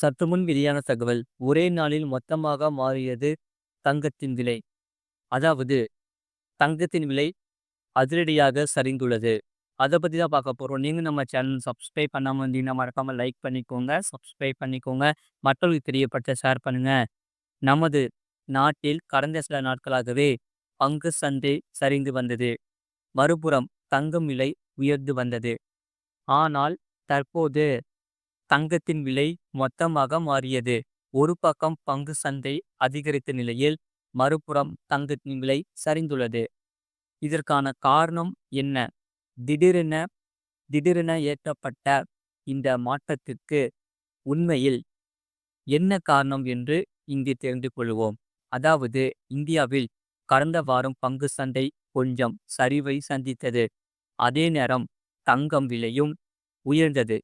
சற்றுமுன் வெளியான தகவல் ஒரே நாளில் மொத்தமாக மாறியது தங்கத்தின் விலை. அதாவது தங்கத்தின் விலை அதிரடியாக சரிந்துள்ளது. அதை பற்றி தான் பார்க்க போகிறோம் நீங்கள் நம்ம சேனல் சப்ஸ்கிரைப் பண்ணாமல் இருந்தீங்கன்னா மறக்காமல் லைக் பண்ணிக்கோங்க. சப்ஸ்கிரைப் பண்ணிக்கோங்க. மற்றவர்களுக்கு தெரியப்பட்ட ஷேர் பண்ணுங்க. நமது நாட்டில் கடந்த சில நாட்களாகவே பங்கு சந்தை சரிந்து வந்தது. மறுபுறம் தங்கம் விலை உயர்ந்து வந்தது. ஆனால் தற்போது தங்கத்தின் விலை மொத்தமாக மாறியது. ஒரு பக்கம் பங்கு சந்தை அதிகரித்த நிலையில் மறுபுறம் தங்கத்தின் விலை சரிந்துள்ளது. இதற்கான காரணம் என்ன திடீரென திடீரென ஏற்றப்பட்ட இந்த மாற்றத்திற்கு உண்மையில் என்ன காரணம் என்று இங்கு தெரிந்து கொள்வோம். அதாவது இந்தியாவில் கடந்த வாரம் பங்கு சந்தை கொஞ்சம் சரிவை சந்தித்தது. அதே நேரம் தங்கம் விலையும் உயர்ந்தது.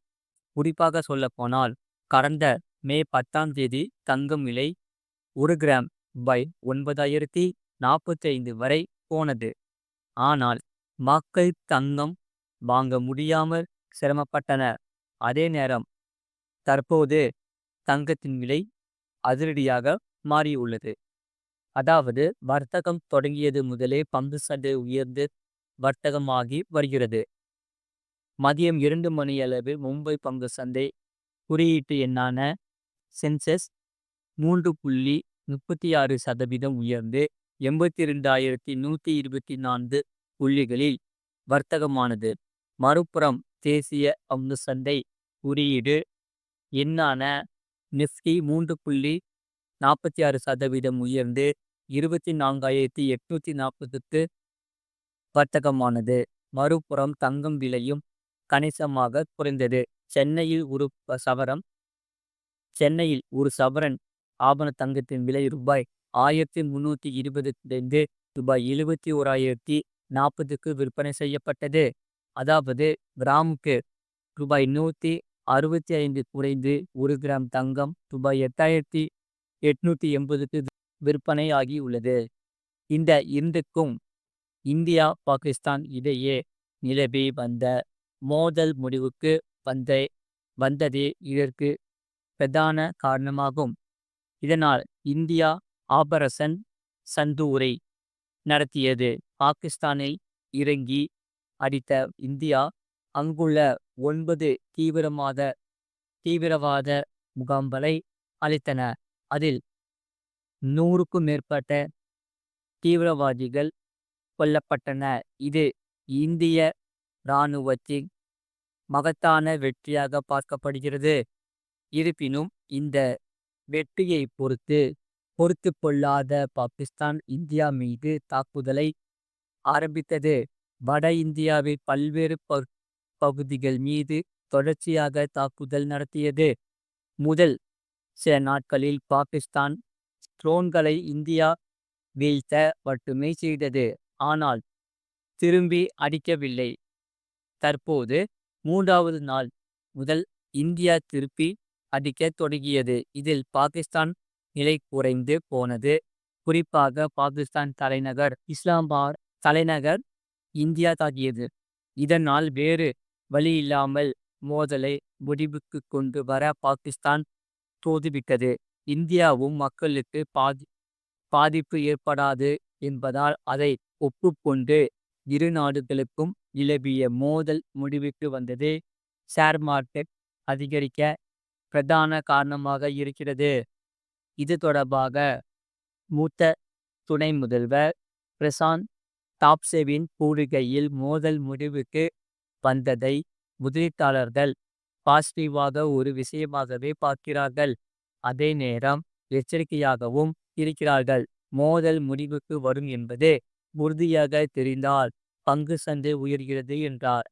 குறிப்பாக சொல்லப்போனால் கடந்த மே பத்தாம் தேதி தங்கம் விலை ஒரு கிராம் பை ஒன்பதாயிரத்தி நாற்பத்தைந்து வரை போனது. ஆனால் மக்கள் தங்கம் வாங்க முடியாமல் சிரமப்பட்டனர். அதே நேரம் தற்போது தங்கத்தின் விலை அதிரடியாக மாறியுள்ளது. அதாவது வர்த்தகம் தொடங்கியது முதலே பங்கு சந்தை உயர்ந்து வர்த்தகமாகி வருகிறது. மதியம் இரண்டு மணியளவு மும்பை பங்கு சந்தை குறியீட்டு எண்ணான சென்செஸ் மூன்று புள்ளி முப்பத்தி ஆறு சதவீதம் உயர்ந்து எண்பத்தி ரெண்டாயிரத்தி நூத்தி இருபத்தி நான்கு புள்ளிகளில் வர்த்தகமானது. மறுபுறம் தேசிய பங்கு சந்தை குறியீடு எண்ணான நிஃப்டி மூன்று புள்ளி நாற்பத்தி ஆறு சதவீதம் உயர்ந்து இருபத்தி நான்காயிரத்தி எட்நூத்தி நாற்பதுக்கு வர்த்தகமானது. மறுபுறம் தங்கம் விலையும் கணிசமாக குறைந்தது. சென்னையில் ஒரு சவரம் சென்னையில் ஒரு சவரன் ஆபண தங்கத்தின் விலை ரூபாய் ஆயிரத்தி முன்னூத்தி இருபது ரூபாய் எழுபத்தி ஓராயிரத்தி நாற்பதுக்கு விற்பனை செய்யப்பட்டது. அதாவது கிராமுக்கு ரூபாய் நூத்தி அறுபத்தி ஐந்து குறைந்து ஒரு கிராம் தங்கம் ரூபாய் எட்டாயிரத்தி எட்நூத்தி எண்பதுக்கு விற்பனை ஆகியுள்ளது. இந்த இரண்டுக்கும் இந்தியா பாகிஸ்தான் இடையே நிலவி வந்த மோதல் முடிவுக்கு வந்த வந்ததே இதற்கு பிரதான காரணமாகும். இதனால் இந்தியா ஆபரசன் சந்தூரை நடத்தியது. பாகிஸ்தானை இறங்கி அடித்த இந்தியா அங்குள்ள ஒன்பது தீவிரவாத தீவிரவாத முகாம்களை அளித்தன அதில் நூறுக்கும் மேற்பட்ட தீவிரவாதிகள் கொல்லப்பட்டன இது இந்திய இராணுவத்தின் மகத்தான வெற்றியாக பார்க்கப்படுகிறது. இருப்பினும் இந்த வெற்றியை பொறுத்து பொறுத்து கொள்ளாத பாகிஸ்தான் இந்தியா மீது தாக்குதலை ஆரம்பித்தது. வட இந்தியாவில் பல்வேறு பகுதிகள் மீது தொடர்ச்சியாக தாக்குதல் நடத்தியது. முதல் சில நாட்களில் பாகிஸ்தான் ட்ரோன்களை இந்தியா வீழ்த்த மட்டுமே செய்தது. ஆனால் திரும்பி அடிக்கவில்லை. தற்போது மூன்றாவது நாள் முதல் இந்தியா திருப்பி அடிக்கத் தொடங்கியது. இதில் பாகிஸ்தான் நிலை குறைந்து போனது. குறிப்பாக பாகிஸ்தான் தலைநகர் இஸ்லாமாபாத் தலைநகர் இந்தியா தாக்கியது. இதனால் வேறு வழியில்லாமல் மோதலை முடிவுக்கு கொண்டு வர பாகிஸ்தான் தோதுவிட்டது. இந்தியாவும் மக்களுக்கு பாதி பாதிப்பு ஏற்படாது என்பதால் அதை ஒப்புக்கொண்டு இரு நாடுகளுக்கும் நிலவிய மோதல் முடிவுக்கு வந்தது. ஷேர் மார்க்கெட் அதிகரிக்க பிரதான காரணமாக இருக்கிறது. இது தொடர்பாக மூத்த துணை முதல்வர் பிரசாந்த் தாப்சேவின் கூறுகையில் மோதல் முடிவுக்கு வந்ததை முதலீட்டாளர்கள் பாசிட்டிவாக ஒரு விஷயமாகவே பார்க்கிறார்கள். அதே நேரம் எச்சரிக்கையாகவும் இருக்கிறார்கள். மோதல் முடிவுக்கு வரும் என்பது உறுதியாக தெரிந்தால் பங்கு சந்தை உயர்கிறது என்றார்.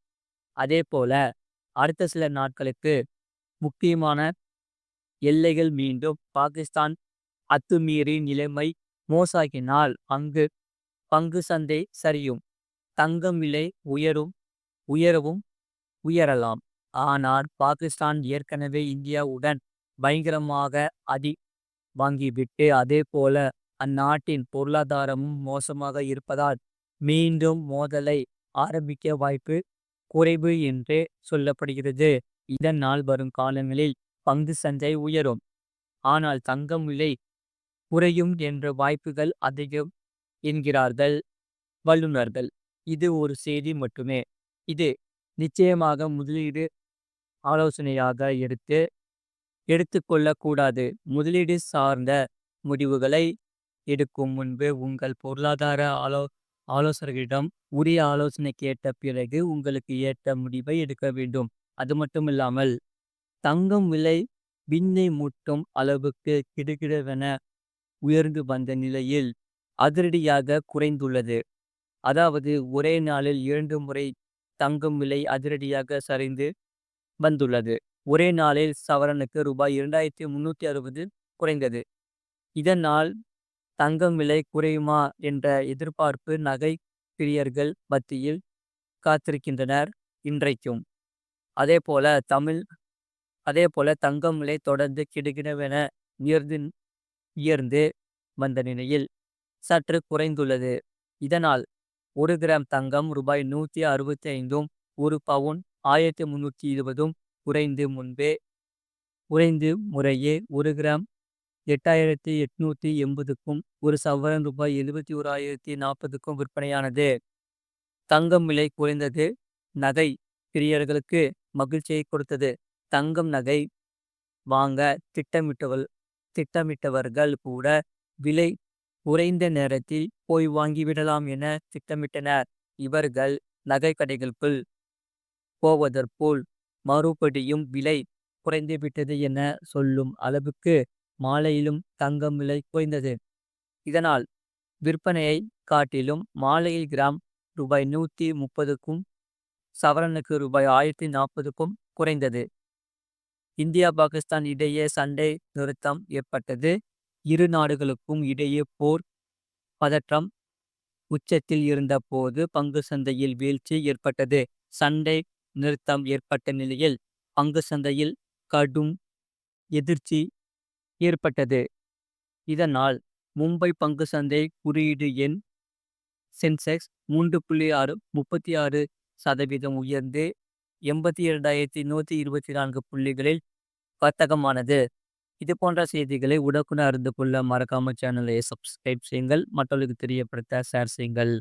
அதேபோல அடுத்த சில நாட்களுக்கு முக்கியமான எல்லைகள் மீண்டும் பாகிஸ்தான் அத்துமீறி நிலைமை மோசாகினால் அங்கு பங்கு சந்தை சரியும். தங்கம் விலை உயரும் உயரவும் உயரலாம். ஆனால் பாகிஸ்தான் ஏற்கனவே இந்தியாவுடன் பயங்கரமாக அதி வாங்கிவிட்டு அதே போல அந்நாட்டின் பொருளாதாரமும் மோசமாக இருப்பதால் மீண்டும் மோதலை ஆரம்பிக்க வாய்ப்பு குறைவு என்றே சொல்லப்படுகிறது. இதனால் வரும் காலங்களில் பங்கு சந்தை உயரும். ஆனால் தங்கம் விலை குறையும் என்ற வாய்ப்புகள் அதிகம் என்கிறார்கள் வல்லுநர்கள். இது ஒரு செய்தி மட்டுமே. இது நிச்சயமாக முதலீடு ஆலோசனையாக எடுத்து எடுத்துக்கொள்ளக்கூடாது முதலீடு சார்ந்த முடிவுகளை எடுக்கும் முன்பு உங்கள் பொருளாதார ஆலோ ஆலோசகரிடம் உரிய ஆலோசனை கேட்ட பிறகு உங்களுக்கு ஏற்ற முடிவை எடுக்க வேண்டும். அது மட்டுமில்லாமல் தங்கம் விலை விண்ணை முட்டும் அளவுக்கு கிடுகிடுவென உயர்ந்து வந்த நிலையில் அதிரடியாக குறைந்துள்ளது. அதாவது ஒரே நாளில் இரண்டு முறை தங்கம் விலை அதிரடியாக சரிந்து வந்துள்ளது. ஒரே நாளில் சவரனுக்கு ரூபாய் 2360 குறைந்தது. இதனால் தங்கம் விலை குறையுமா என்ற எதிர்பார்ப்பு நகை பிரியர்கள் மத்தியில் காத்திருக்கின்றனர் இன்றைக்கும். அதே போல தமிழ் அதே போல தங்கம் விலை தொடர்ந்து கிடுகிடவென உயர்ந்து உயர்ந்து வந்த நிலையில் சற்று குறைந்துள்ளது. இதனால் ஒரு கிராம் தங்கம் ரூபாய் 165 ஒரு பவுன் 1320 குறைந்து முன்பே குறைந்து முறையே ஒரு கிராம் 8880க்கும் ஒரு சவரன் ரூபாய் 71040க்கும் விற்பனையானது. தங்கம் விலை குறைந்தது நகை பிரியர்களுக்கு மகிழ்ச்சியை கொடுத்தது. தங்கம் நகை வாங்க திட்டமிட்டவள் திட்டமிட்டவர்கள் கூட விலை குறைந்த நேரத்தில் போய் வாங்கிவிடலாம் என திட்டமிட்டனர். இவர்கள் நகை கடைகளுக்குள் போவதற்போல் மறுபடியும் விலை குறைந்துவிட்டது என சொல்லும் அளவுக்கு மாலையிலும் தங்கம் விலை குறைந்தது. இதனால் விற்பனையை காட்டிலும் மாலையில் கிராம் ரூபாய் 130க்கும் சவரனுக்கு ரூபாய் 1040க்கும் குறைந்தது. இந்தியா பாகிஸ்தான் இடையே சண்டை நிறுத்தம் ஏற்பட்டது. இரு நாடுகளுக்கும் இடையே போர் பதற்றம் உச்சத்தில் இருந்த போது பங்கு சந்தையில் வீழ்ச்சி ஏற்பட்டது. சண்டை நிறுத்தம் ஏற்பட்ட நிலையில் பங்கு சந்தையில் கடும் எதிர்ச்சி ஏற்பட்டது. இதனால் மும்பை பங்கு சந்தை குறியீடு எண் சென்செக்ஸ் 3.36 சதவீதம் உயர்ந்து 82124 புள்ளிகளில் வர்த்தகமானது. இதுபோன்ற செய்திகளை உடனுக்குடன் அறிந்து கொள்ள மறக்காம சேனலை சப்ஸ்கிரைப் செய்யுங்கள். மற்றவர்களுக்கு தெரியப்படுத்த ஷேர் செய்யுங்கள்.